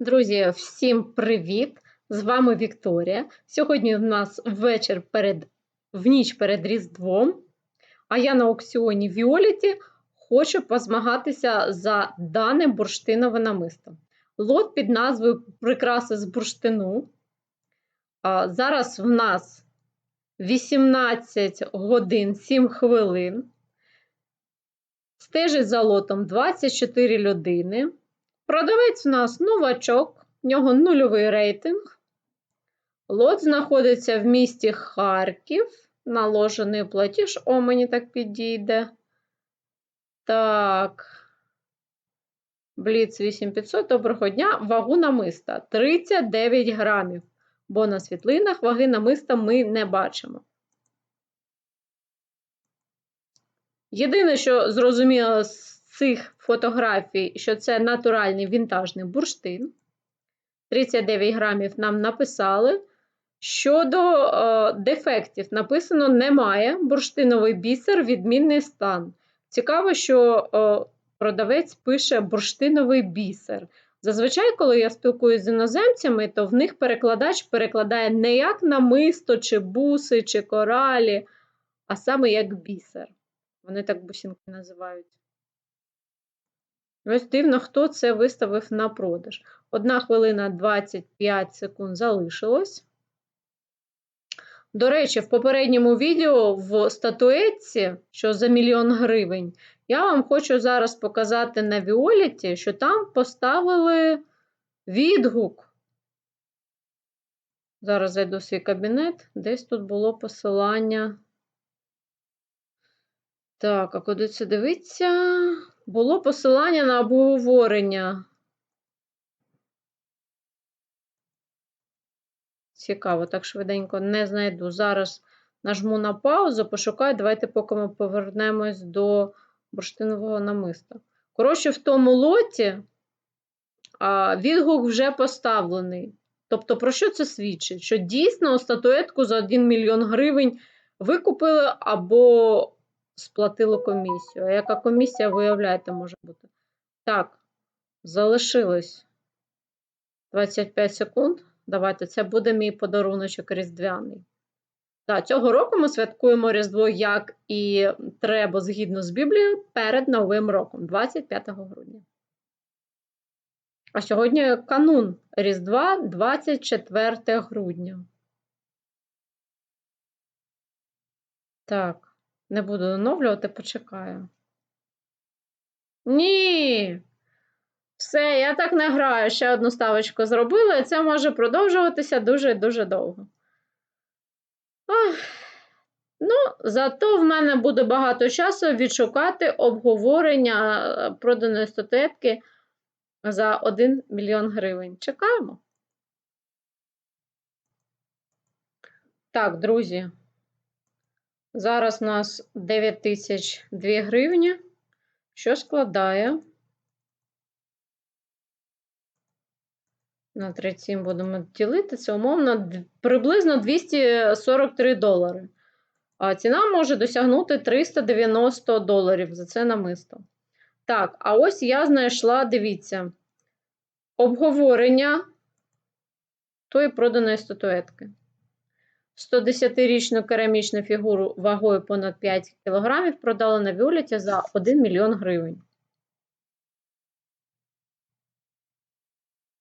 Друзі, всім привіт! З вами Вікторія. Сьогодні у нас вечір перед, в ніч перед Різдвом, а я на аукціоні Віоліті хочу позмагатися за дане бурштинове намисто. Лот під назвою Прикраси з бурштину. А, Зараз в нас 18 годин 7 хвилин. Стежить за лотом 24 людини. Продавець у нас новачок, в нього нульовий рейтинг. Лот знаходиться в місті Харків. Наложений платіж. О, мені так підійде. Так. Бліц 8500. Доброго дня. Вагу намиста 39 грамів. Бо на світлинах ваги намиста ми не бачимо. Єдине, що зрозуміло з цих фотографій, що це натуральний вінтажний бурштин. 39 грамів нам написали. Щодо е, дефектів, написано немає. Бурштиновий бісер, відмінний стан. Цікаво, що е, продавець пише бурштиновий бісер. Зазвичай, коли я спілкуюся з іноземцями, то в них перекладач перекладає не як намисто, чи буси, чи коралі, а саме як бісер. Вони так бусинки називають. Ось дивно, хто це виставив на продаж. Одна хвилина 25 секунд залишилось. До речі, в попередньому відео в статуетці, що за мільйон гривень, я вам хочу зараз показати на Віоліті, що там поставили відгук. Зараз зайду в свій кабінет, десь тут було посилання. Так, а куди це дивиться? Було посилання на обговорення. Цікаво, так швиденько не знайду. Зараз нажму на паузу, пошукаю. Давайте, поки ми повернемось до бурштинового намиста. Коротше, в тому лоті а, відгук вже поставлений. Тобто, про що це свідчить? Що дійсно статуетку за 1 мільйон гривень викупили або сплатило комісію. А яка комісія, виявляєте, може бути? Так, залишилось 25 секунд. Давайте, це буде мій подаруночок різдвяний. Так, цього року ми святкуємо Різдво, як і треба згідно з Біблією, перед Новим роком, 25 грудня. А сьогодні канун Різдва 24 грудня. Так. Не буду оновлювати, почекаю. Ні. Все, я так не граю. Ще одну ставочку зробила, і це може продовжуватися дуже-дуже довго. Ох. Ну, зато в мене буде багато часу відшукати обговорення е, проданої статуетки за 1 мільйон гривень. Чекаємо. Так, друзі. Зараз у нас 9002 гривні, що складає. На 37 будемо ділити, це умовно приблизно 243 долари. А ціна може досягнути 390 доларів за це намисто. Так, а ось я знайшла, дивіться, обговорення тої проданої статуетки. 110-річну керамічну фігуру вагою понад 5 кг продали на Віоліті за 1 мільйон гривень.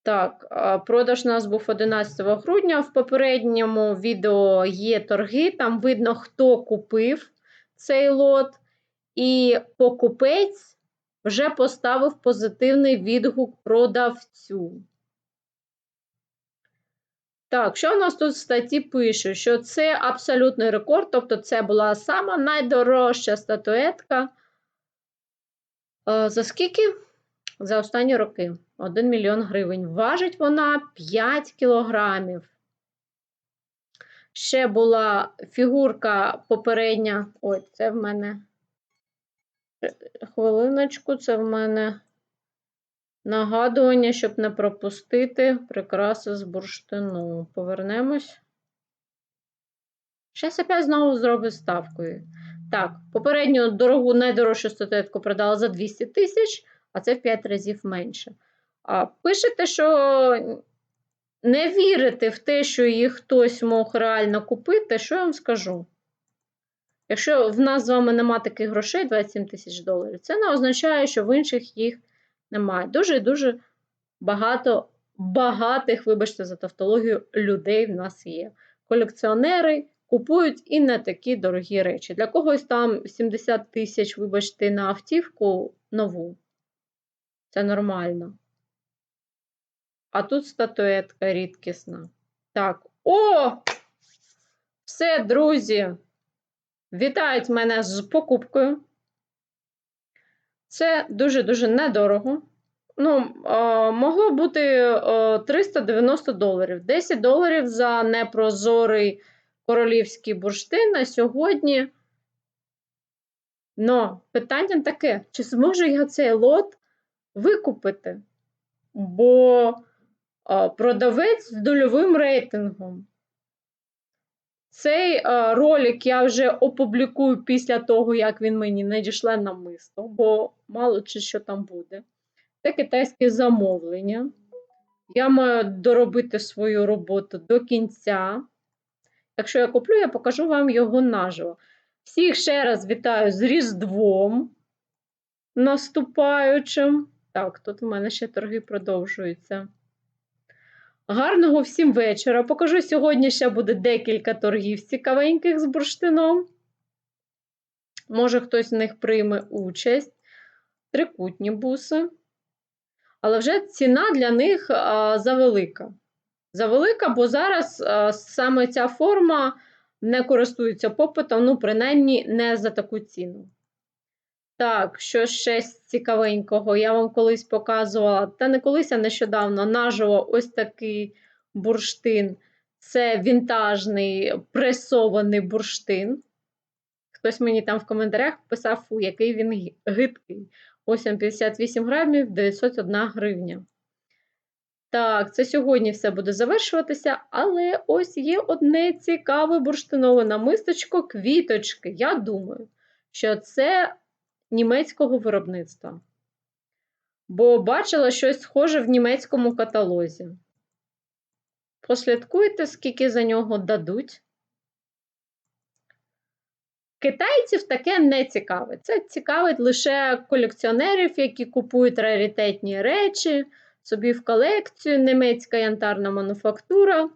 Так, продаж у нас був 11 грудня. В попередньому відео є торги, там видно, хто купив цей лот, і покупець вже поставив позитивний відгук продавцю. Так, що у нас тут в статті пише? Що це абсолютний рекорд, тобто це була сама найдорожча статуетка. Е, за скільки? За останні роки 1 мільйон гривень. Важить вона 5 кілограмів. Ще була фігурка попередня. Ой, це в мене. Хвилиночку, це в мене Нагадування, щоб не пропустити прикраси з бурштину. Повернемось. Зараз опять знову зроблю ставкою. Так, попередню дорогу найдорожчу статуетку продала за 200 тисяч, а це в 5 разів менше. А, Пишете, що не вірите в те, що їх хтось мог реально купити, що я вам скажу? Якщо в нас з вами нема таких грошей 27 тисяч доларів, це не означає, що в інших їх немає. Дуже і дуже багато багатих, вибачте за тавтологію, людей в нас є. Колекціонери купують і не такі дорогі речі. Для когось там 70 тисяч, вибачте, на автівку нову. Це нормально. А тут статуетка рідкісна. Так, о! Все, друзі! Вітають мене з покупкою. Це дуже-дуже недорого. Ну, могло бути а, 390 доларів. 10 доларів за непрозорий королівський бурштин на сьогодні. Но питання таке: чи зможу я цей лот викупити? Бо продавець з дольовим рейтингом. Цей а, ролик я вже опублікую після того, як він мені надішле на мисто, бо мало чи що там буде. Це китайське замовлення. Я маю доробити свою роботу до кінця. Якщо я куплю, я покажу вам його наживо. Всіх ще раз вітаю з Різдвом наступаючим. Так, тут в мене ще торги продовжуються. Гарного всім вечора. Покажу сьогодні ще буде декілька торгів цікавеньких з бурштином. Може, хтось в них прийме участь. Трикутні буси. Але вже ціна для них а, завелика. Завелика, бо зараз а, саме ця форма не користується попитом, ну, принаймні, не за таку ціну. Так, що ще цікавенького, я вам колись показувала, та не колись, а нещодавно наживо ось такий бурштин. Це вінтажний пресований бурштин. Хтось мені там в коментарях писав, фу, який він гидкий. Ось 58 грамів, 901 гривня. Так, це сьогодні все буде завершуватися, але ось є одне цікаве бурштинове намисточко квіточки. Я думаю, що це німецького виробництва. Бо бачила щось схоже в німецькому каталозі. Послідкуйте, скільки за нього дадуть. Китайців таке не цікавить. Це цікавить лише колекціонерів, які купують раритетні речі, собі в колекцію, німецька янтарна мануфактура.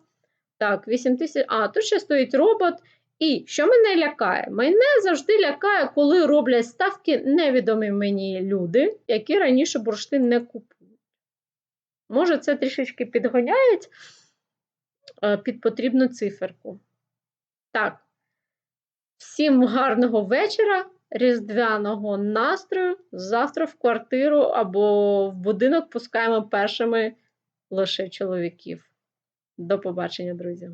Так, 8 тисяч. А, тут ще стоїть робот. І що мене лякає? Мене завжди лякає, коли роблять ставки невідомі мені люди, які раніше бурштин не купують. Може, це трішечки підгоняють е, під потрібну циферку. Так. Всім гарного вечора, різдвяного настрою. Завтра в квартиру або в будинок пускаємо першими лише чоловіків. До побачення, друзі!